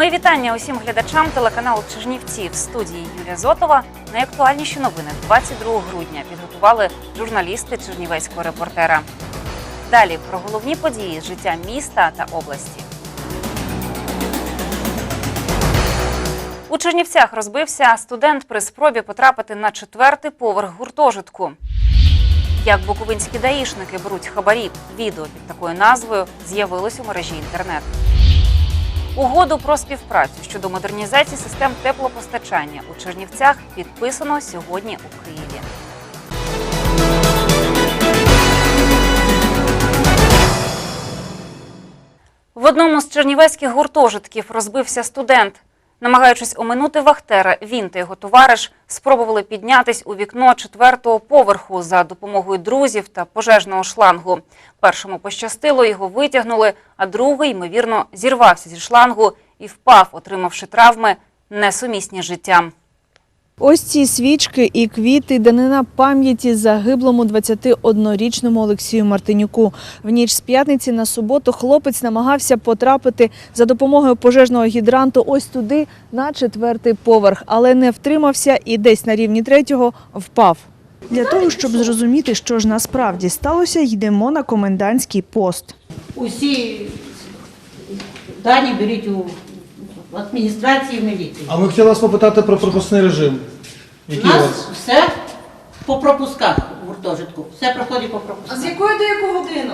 Мої вітання усім глядачам телеканалу Чернівці в студії Юлія Зотова. Найактуальніші новини 22 грудня підготували журналісти Чернівецького репортера. Далі про головні події з життя міста та області. У Чернівцях розбився студент при спробі потрапити на четвертий поверх гуртожитку. Як буковинські даїшники беруть хабарі, відео під такою назвою з'явилось у мережі інтернет. Угоду про співпрацю щодо модернізації систем теплопостачання у Чернівцях підписано сьогодні у Києві. В одному з чернівецьких гуртожитків розбився студент. Намагаючись оминути вахтера, він та його товариш спробували піднятись у вікно четвертого поверху за допомогою друзів та пожежного шлангу. Першому пощастило, його витягнули, а другий, ймовірно, зірвався зі шлангу і впав, отримавши травми, несумісні з життям. Ось ці свічки і квіти данина пам'яті загиблому 21-річному Олексію Мартинюку. В ніч з п'ятниці на суботу хлопець намагався потрапити за допомогою пожежного гідранту ось туди, на четвертий поверх, але не втримався і десь на рівні третього впав. Для того, щоб зрозуміти, що ж насправді сталося, йдемо на комендантський пост. Усі дані беріть у в адміністрації міліції. А ми хотіли вас попитати про пропускний режим. У Який у нас все по пропусках у гуртожитку. Все проходить по А з якої до яку годину?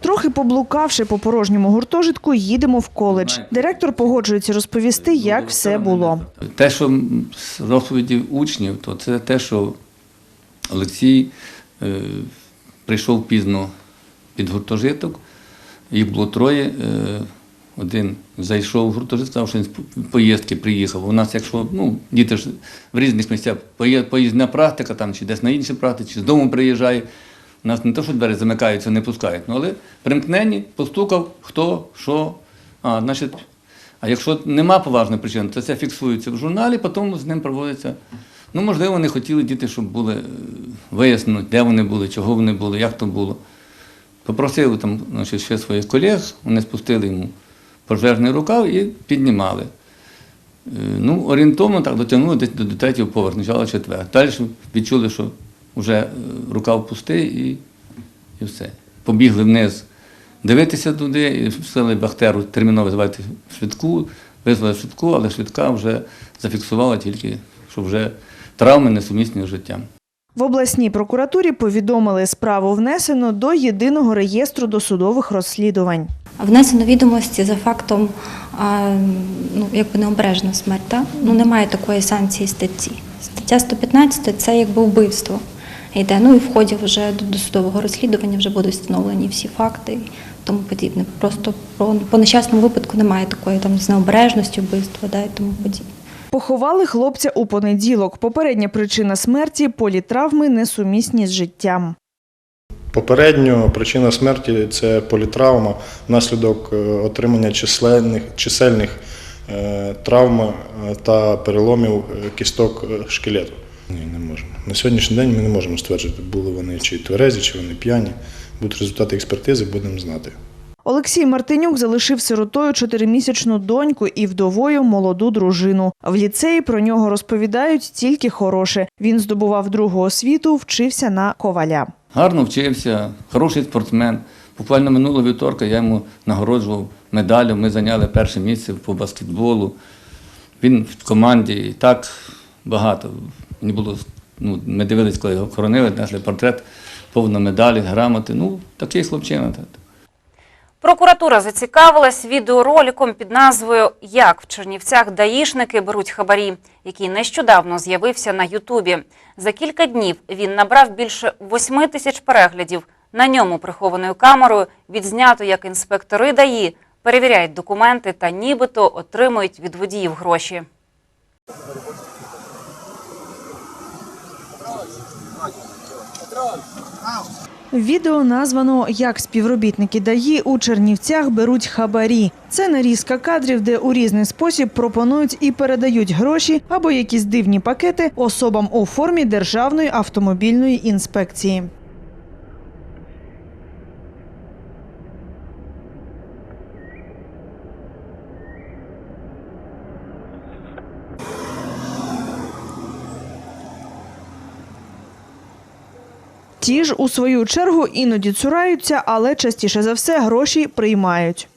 Трохи поблукавши по порожньому гуртожитку, їдемо в коледж. Директор погоджується розповісти, як все було. Те, що м, з розповідів учнів, то це те, що Олексій е, прийшов пізно під гуртожиток, їх було троє. Е, один зайшов в гуртожиток, сказав, що він з поїздки приїхав. У нас, якщо ну, діти ж в різних місцях, поїздна практика, там, чи десь на іншій практиці, чи з дому приїжджає. У нас не те, що двері замикаються, не пускають, ну, але примкнені, постукав, хто, що. А, значить, а якщо нема поважної причини, то це фіксується в журналі, потім з ним проводиться. Ну, можливо, вони хотіли діти, щоб були е, вияснено, де вони були, чого вони були, як то було. Попросили там значить, ще своїх колег, вони спустили йому пожежний рукав і піднімали. Е, Ну, орієнтовно так дотягнули до, третього поверху, почало четвер. Далі відчули, що вже е, рукав пустий і, і все. Побігли вниз дивитися туди, і всили Бахтеру терміново визивати швидку, визвали швидку, але швидка вже зафіксувала тільки, що вже травми несумісні з життям. В обласній прокуратурі повідомили, справу внесено до єдиного реєстру досудових розслідувань. Внесено відомості за фактом ну, якби необережна смерть. Так? Ну, немає такої санкції статті. Стаття 115 це якби вбивство. Йде. Ну і в ході вже до досудового розслідування вже будуть встановлені всі факти і тому подібне. Просто про, по нещасному випадку немає такої там з необережності вбивства да, і тому подібне. Поховали хлопця у понеділок. Попередня причина смерті політравми несумісні з життям. Попередньо причина смерті це політравма внаслідок е, отримання численних, чисельних е, травм е, та переломів кісток шкелету. Ні, не можемо. На сьогоднішній день ми не можемо стверджувати, були вони чи тверезі, чи вони п'яні. Будуть результати експертизи, будемо знати. Олексій Мартинюк залишив сиротою чотиримісячну доньку і вдовою молоду дружину. В ліцеї про нього розповідають тільки хороше. Він здобував другу освіту, вчився на коваля. Гарно вчився, хороший спортсмен. Буквально минулого вівторка я йому нагороджував медаллю. Ми зайняли перше місце по баскетболу. Він в команді і так багато. Мені було, ну, ми дивились, коли його хоронили, несли портрет, повно медалі, грамоти. Ну, такий хлопчина. Прокуратура зацікавилась відеороликом під назвою Як в Чернівцях даїшники беруть хабарі, який нещодавно з'явився на Ютубі. За кілька днів він набрав більше восьми тисяч переглядів. На ньому прихованою камерою відзнято, як інспектори ДАІ перевіряють документи та нібито отримують від водіїв гроші. Відео названо Як співробітники ДАІ у Чернівцях беруть хабарі. Це нарізка кадрів, де у різний спосіб пропонують і передають гроші або якісь дивні пакети особам у формі Державної автомобільної інспекції. Ті ж у свою чергу іноді цураються, але частіше за все гроші приймають.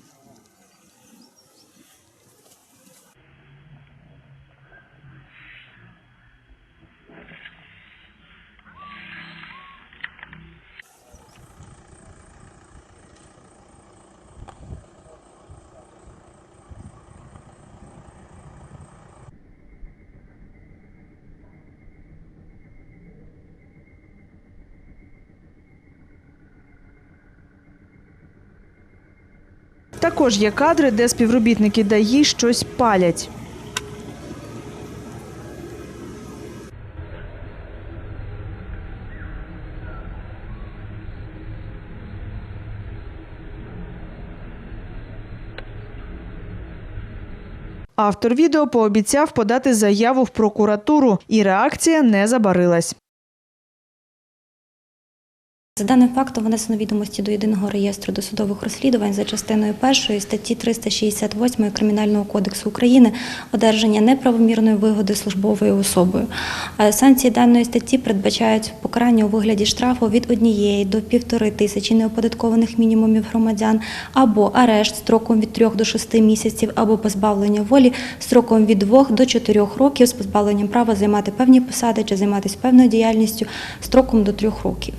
Також є кадри, де співробітники ДАІ щось палять. Автор відео пообіцяв подати заяву в прокуратуру, і реакція не забарилась. За даним фактом внесено відомості до єдиного реєстру досудових розслідувань за частиною першої статті 368 Кримінального кодексу України одержання неправомірної вигоди службовою особою. Е, Санкції даної статті передбачають покарання у вигляді штрафу від однієї до півтори тисячі неоподаткованих мінімумів громадян або арешт строком від 3 до 6 місяців, або позбавлення волі строком від 2 до 4 років з позбавленням права займати певні посади чи займатися певною діяльністю строком до 3 років.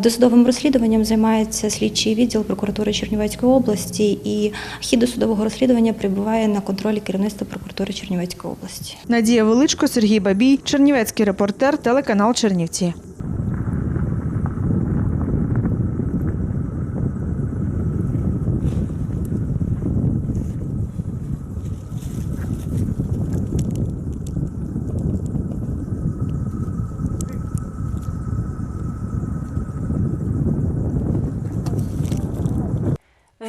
Досудовим розслідуванням займається слідчий відділ прокуратури Чернівецької області, і хід досудового розслідування прибуває на контролі керівництва прокуратури Чернівецької області. Надія Величко, Сергій Бабій, Чернівецький репортер, телеканал Чернівці.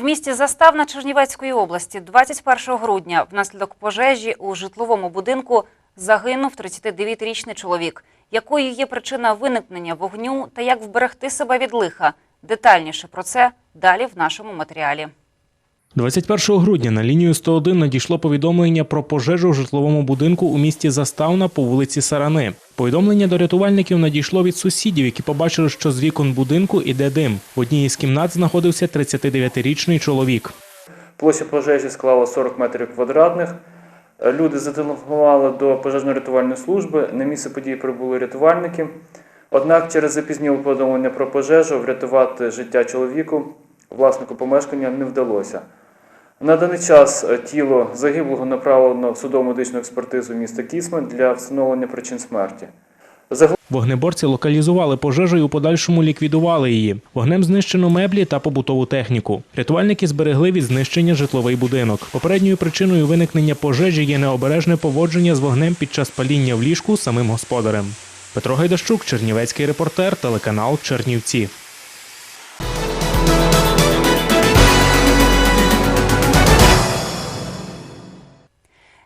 В місті Заставна Чернівецької області 21 грудня внаслідок пожежі у житловому будинку загинув 39-річний чоловік. Якою є причина виникнення вогню та як вберегти себе від лиха? Детальніше про це далі в нашому матеріалі. 21 грудня на лінію 101 надійшло повідомлення про пожежу в житловому будинку у місті Заставна по вулиці Сарани. Повідомлення до рятувальників надійшло від сусідів, які побачили, що з вікон будинку іде дим. В одній із кімнат знаходився 39-річний чоловік. Площа пожежі склала 40 метрів квадратних. Люди зателефонували до пожежно-рятувальної служби. На місце події прибули рятувальники. Однак через запізніле повідомлення про пожежу врятувати життя чоловіку, власнику помешкання, не вдалося. На даний час е, тіло загиблого направлено в судово медичну експертизу міста Кісмен для встановлення причин смерті. Вогнеборці локалізували пожежу і у подальшому ліквідували її. Вогнем знищено меблі та побутову техніку. Рятувальники зберегли від знищення житловий будинок. Попередньою причиною виникнення пожежі є необережне поводження з вогнем під час паління в ліжку самим господарем. Петро Гайдащук, Чернівецький репортер, телеканал Чернівці.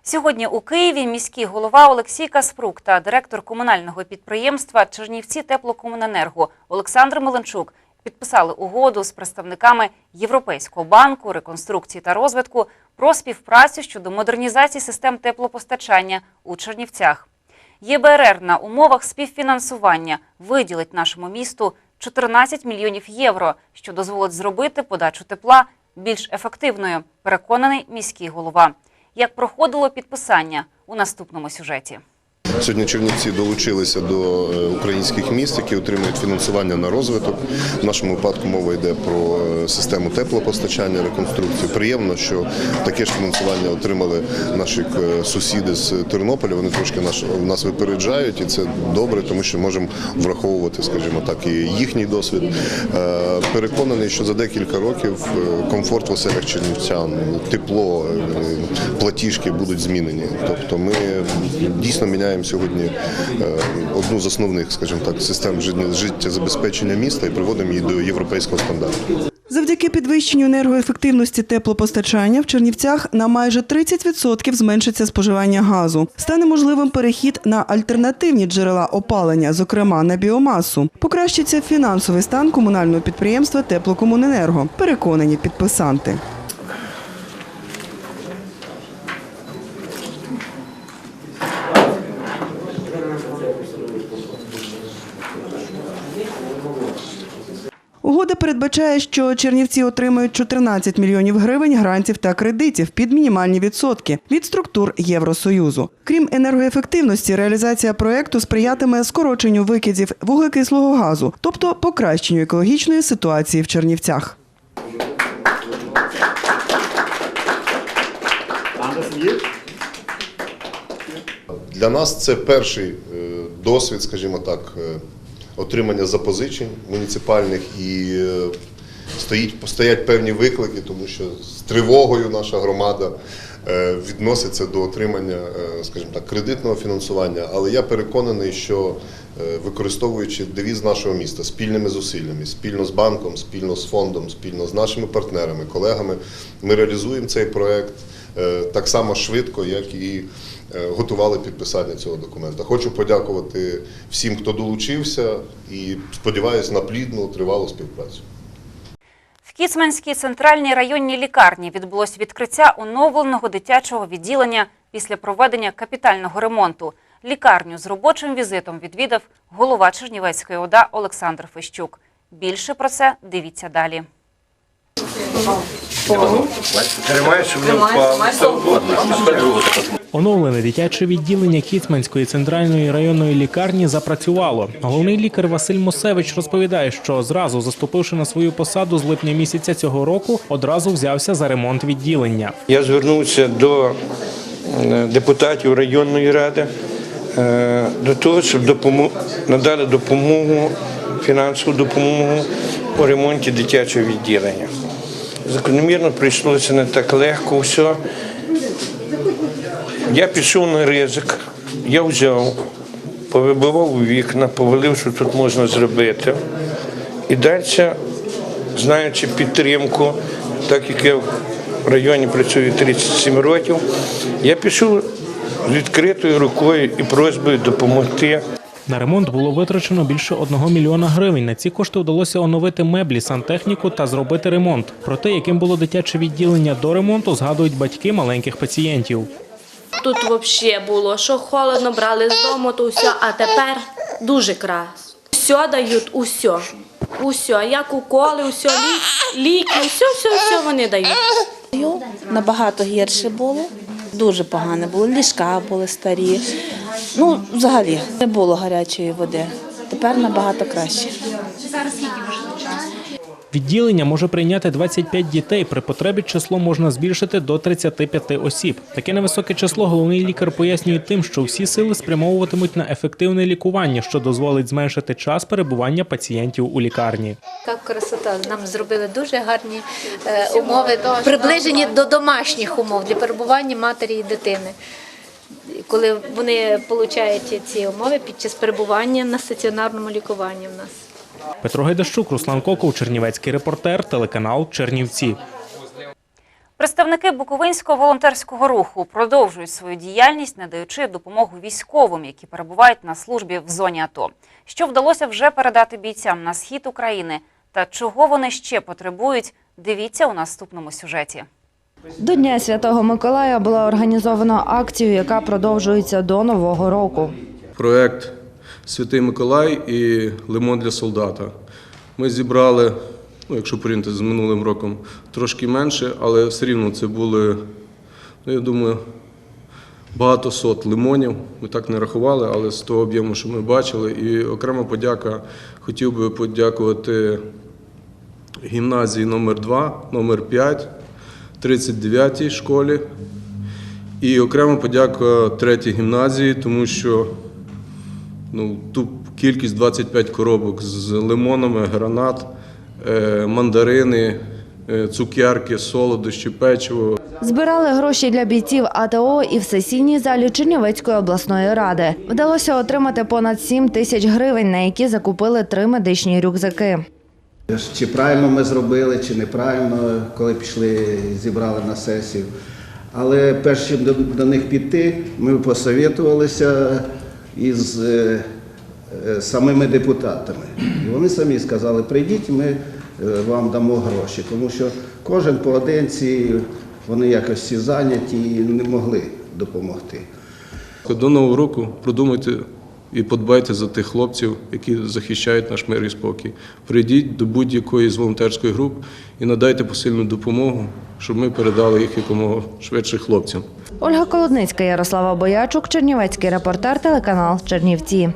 Сьогодні у Києві міський голова Олексій Каспрук та директор комунального підприємства Чернівці теплокомуненерго Олександр Меленчук підписали угоду з представниками Європейського банку реконструкції та розвитку про співпрацю щодо модернізації систем теплопостачання у Чернівцях. ЄБРР на умовах співфінансування виділить нашому місту 14 мільйонів євро, що дозволить зробити подачу тепла більш ефективною, переконаний міський голова. Як проходило підписання у наступному сюжеті? Сьогодні Чернівці долучилися до е, українських міст, які отримують фінансування на розвиток. В нашому випадку мова йде про е, систему теплопостачання, реконструкцію. Приємно, що таке ж фінансування отримали наші е, сусіди з Тернополя. Вони трошки наш нас випереджають, і це добре, тому що можемо враховувати, скажімо так, і їхній досвід. Переконаний, що за декілька років комфорт в оселях чернівцян, тепло, платіжки будуть змінені. Тобто ми дійсно міняємо сьогодні е, одну з основних, скажімо так, систем життєзабезпечення міста і приводимо її до європейського стандарту. Завдяки підвищенню енергоефективності теплопостачання в Чернівцях на майже 30% зменшиться споживання газу. Стане можливим перехід на альтернативні джерела опалення, зокрема на біомасу. Покращиться фінансовий стан комунального підприємства Теплокомуненерго. Переконані підписанти. Передбачає, що Чернівці отримають 14 мільйонів гривень грантів та кредитів під мінімальні відсотки від структур Євросоюзу. Крім енергоефективності, реалізація проекту сприятиме скороченню викидів вуглекислого газу, тобто покращенню екологічної ситуації в Чернівцях. Для нас це перший е, досвід, скажімо так, е, отримання запозичень муніципальних і е, стоїть, стоять певні виклики, тому що з тривогою наша громада е, відноситься до отримання, е, скажімо так, кредитного фінансування. Але я переконаний, що використовуючи девіз нашого міста спільними зусиллями, спільно з банком, спільно з фондом, спільно з нашими партнерами, колегами, ми реалізуємо цей проект так само швидко, як і готували підписання цього документа. Хочу подякувати всім, хто долучився, і сподіваюся на плідну тривалу співпрацю. В Кіцманській центральній районній лікарні відбулось відкриття оновленого дитячого відділення після проведення капітального ремонту. Лікарню з робочим візитом відвідав голова Чернівецької ОДА Олександр Фещук. Більше про це дивіться далі. Оновлене дитяче відділення Кіцманської центральної районної лікарні запрацювало. Головний лікар Василь Мосевич розповідає, що зразу заступивши на свою посаду з липня місяця цього року, одразу взявся за ремонт відділення. Я звернувся до е, депутатів районної ради е, до того, щоб допомо- надали допомогу, фінансову допомогу у ремонті дитячого відділення. Закономірно прийшлося не так легко все. Я пішов на ризик, я взяв, повибивав вікна, повелив, що тут можна зробити. І далі, знаючи підтримку, так як я в районі працюю 37 років, я пішов з відкритою рукою і просьбою допомогти. На ремонт було витрачено більше одного мільйона гривень. На ці кошти вдалося оновити меблі, сантехніку та зробити ремонт. Про те, яким було дитяче відділення до ремонту, згадують батьки маленьких пацієнтів. Тут взагалі було, що холодно брали з дому, то все, а тепер дуже красно. Все дають, усе. Усе, як уколи, усе, ліки, все, все, все вони дають. Набагато гірше було. Дуже погано було. Ліжка були старі. Ну, взагалі, не було гарячої води. Тепер набагато краще. Відділення може прийняти 25 дітей. При потребі число можна збільшити до 35 осіб. Таке невисоке число головний лікар пояснює тим, що всі сили спрямовуватимуть на ефективне лікування, що дозволить зменшити час перебування пацієнтів у лікарні. Яка красота. Нам зробили дуже гарні е, умови, приближені до домашніх умов для перебування матері і дитини. Коли вони отримують ці умови під час перебування на стаціонарному лікуванні в нас. Петро Гайдащук, Руслан Коков, Чернівецький репортер, телеканал Чернівці. Представники Буковинського волонтерського руху продовжують свою діяльність, надаючи допомогу військовим, які перебувають на службі в зоні АТО. Що вдалося вже передати бійцям на схід України та чого вони ще потребують, дивіться у наступному сюжеті. До Дня Святого Миколая була організована акція, яка продовжується до Нового року. проект Святий Миколай і Лимон для солдата. Ми зібрали, ну, якщо порівняти з минулим роком, трошки менше, але все рівно це були, ну, я думаю, багато сот лимонів. Ми так не рахували, але з того об'єму, що ми бачили. І окрема подяка, хотів би подякувати гімназії номер 2 номер 5 39-й школі. І окрема подяка третій гімназії, тому що ну, ту кількість 25 коробок з лимонами, гранат, е, мандарини, е, цукерки, солодощі, печиво. Збирали гроші для бійців АТО і в сесійній залі Чернівецької обласної ради. Вдалося отримати понад 7 тисяч гривень, на які закупили три медичні рюкзаки. Чи правильно ми зробили, чи неправильно, коли пішли, зібрали на сесію. Але перш чим до, до них піти, ми посовітувалися із е, е, самими депутатами. І вони самі сказали, прийдіть, ми е, вам дамо гроші, тому що кожен поодинці, вони якось всі зайняті і не могли допомогти. До Нового року продумайте і подбайте за тих хлопців, які захищають наш мир і спокій. Прийдіть до будь-якої з волонтерських груп і надайте посильну допомогу, щоб ми передали їх якомога швидше хлопцям. Ольга Колодницька, Ярослава Боячук, Чернівецький репортер, телеканал Чернівці.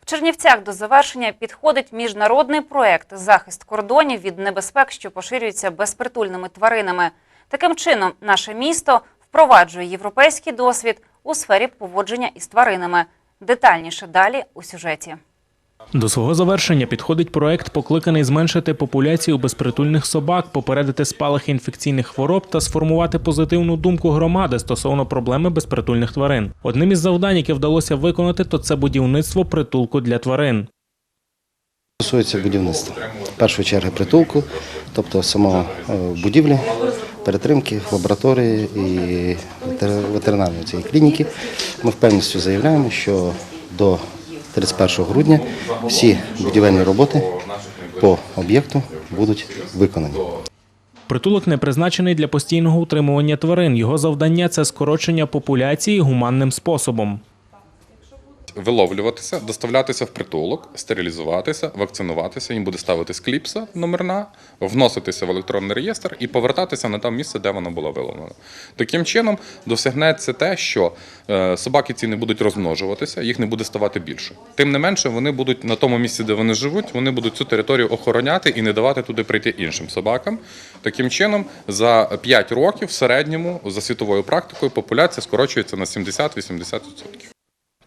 В Чернівцях до завершення підходить міжнародний проект захист кордонів від небезпек, що поширюються безпритульними тваринами. Таким чином, наше місто впроваджує європейський досвід у сфері поводження із тваринами. Детальніше далі у сюжеті. До свого завершення підходить проект, покликаний зменшити популяцію безпритульних собак, попередити спалахи інфекційних хвороб та сформувати позитивну думку громади стосовно проблеми безпритульних тварин. Одним із завдань, яке вдалося виконати, то це будівництво притулку для тварин. Стосується будівництва. В першу чергу притулку, тобто самого е, будівлі, перетримки, лабораторії і ветер- ветеринарної цієї клініки. Ми впевненістю заявляємо, що до 31 грудня всі будівельні роботи по об'єкту будуть виконані. Притулок не призначений для постійного утримування тварин. Його завдання це скорочення популяції гуманним способом. Виловлюватися, доставлятися в притулок, стерилізуватися, вакцинуватися. Їм буде ставитись кліпса номерна, вноситися в електронний реєстр і повертатися на те місце, де воно було виловлено. Таким чином досягнеться те, що е, собаки ці не будуть розмножуватися, їх не буде ставати більше. Тим не менше, вони будуть на тому місці, де вони живуть, вони будуть цю територію охороняти і не давати туди прийти іншим собакам. Таким чином, за 5 років в середньому за світовою практикою популяція скорочується на 70-80%.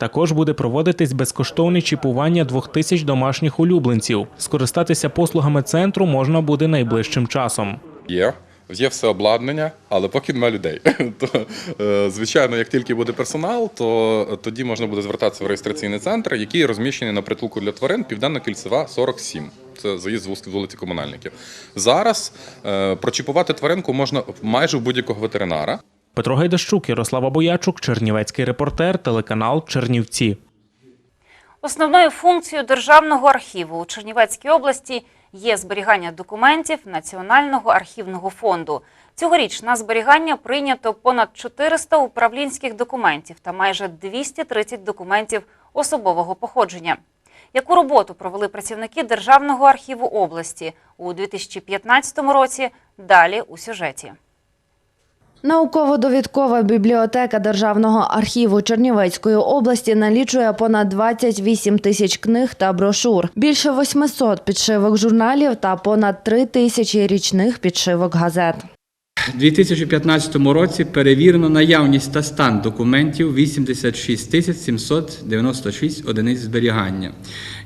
Також буде проводитись безкоштовне чіпування двох тисяч домашніх улюбленців. Скористатися послугами центру можна буде найближчим часом. Є. Є все обладнання, але поки немає людей. То, е, звичайно, як тільки буде персонал, то тоді можна буде звертатися в реєстраційний центр, який розміщений на притулку для тварин Південно-Кільцева 47. Це заїзд з вулиці- Комунальників. Зараз е, прочіпувати тваринку можна майже в будь-якого ветеринара. Петро Гайдащук, Ярослава Боячук, Чернівецький репортер, телеканал Чернівці. Основною функцією Державного архіву у Чернівецькій області є зберігання документів Національного архівного фонду. Цьогоріч на зберігання прийнято понад 400 управлінських документів та майже 230 документів особового походження. Яку роботу провели працівники Державного архіву області у 2015 році? Далі у сюжеті. Науково-довідкова бібліотека Державного архіву Чернівецької області налічує понад 28 тисяч книг та брошур, більше 800 підшивок журналів та понад 3 тисячі річних підшивок газет. У 2015 році перевірено наявність та стан документів 86 тисяч 796 одиниць зберігання.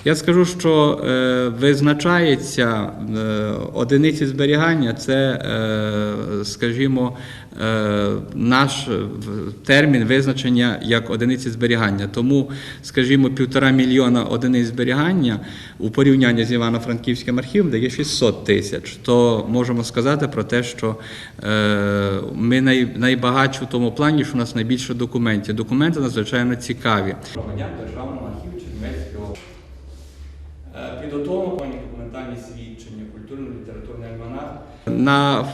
Я скажу, що е, визначається е, одиниці зберігання, це, е, скажімо, наш термін визначення як одиниці зберігання. Тому, скажімо, півтора мільйона одиниць зберігання у порівнянні з Івано-Франківським архівом дає 600 тисяч. То можемо сказати про те, що е, ми найбагатші в тому плані, що у нас найбільше документів. Документи надзвичайно цікаві. Громадян Державного архіву. Е, Підготовлені документальні свідчення, культурно-літературний альманах. На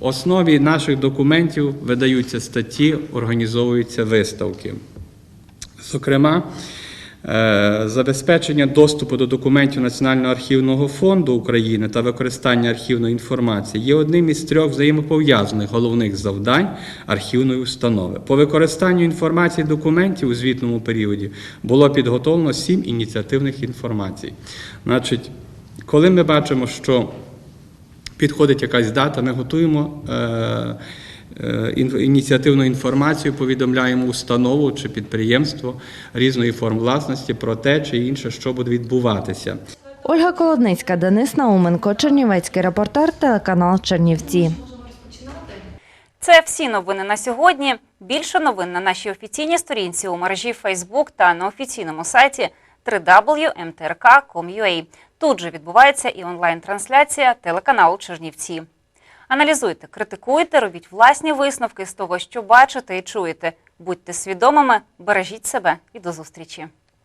основі наших документів видаються статті, організовуються виставки. Зокрема, е, забезпечення доступу до документів Національного архівного фонду України та використання архівної інформації є одним із трьох взаємопов'язаних головних завдань архівної установи. По використанню інформації документів у звітному періоді було підготовлено сім ініціативних інформацій. Значить, коли ми бачимо, що підходить якась дата, ми готуємо е, е, ініціативну інформацію, повідомляємо установу чи підприємство різної форм власності про те чи інше, що буде відбуватися. Ольга Колодницька, Денис Науменко, Чернівецький репортер, телеканал Чернівці. Це всі новини на сьогодні. Більше новин на нашій офіційній сторінці у мережі Facebook та на офіційному сайті www.mtrk.com.ua. Тут же відбувається і онлайн-трансляція телеканалу Чернівці. Аналізуйте, критикуйте, робіть власні висновки з того, що бачите і чуєте. Будьте свідомими, бережіть себе і до зустрічі.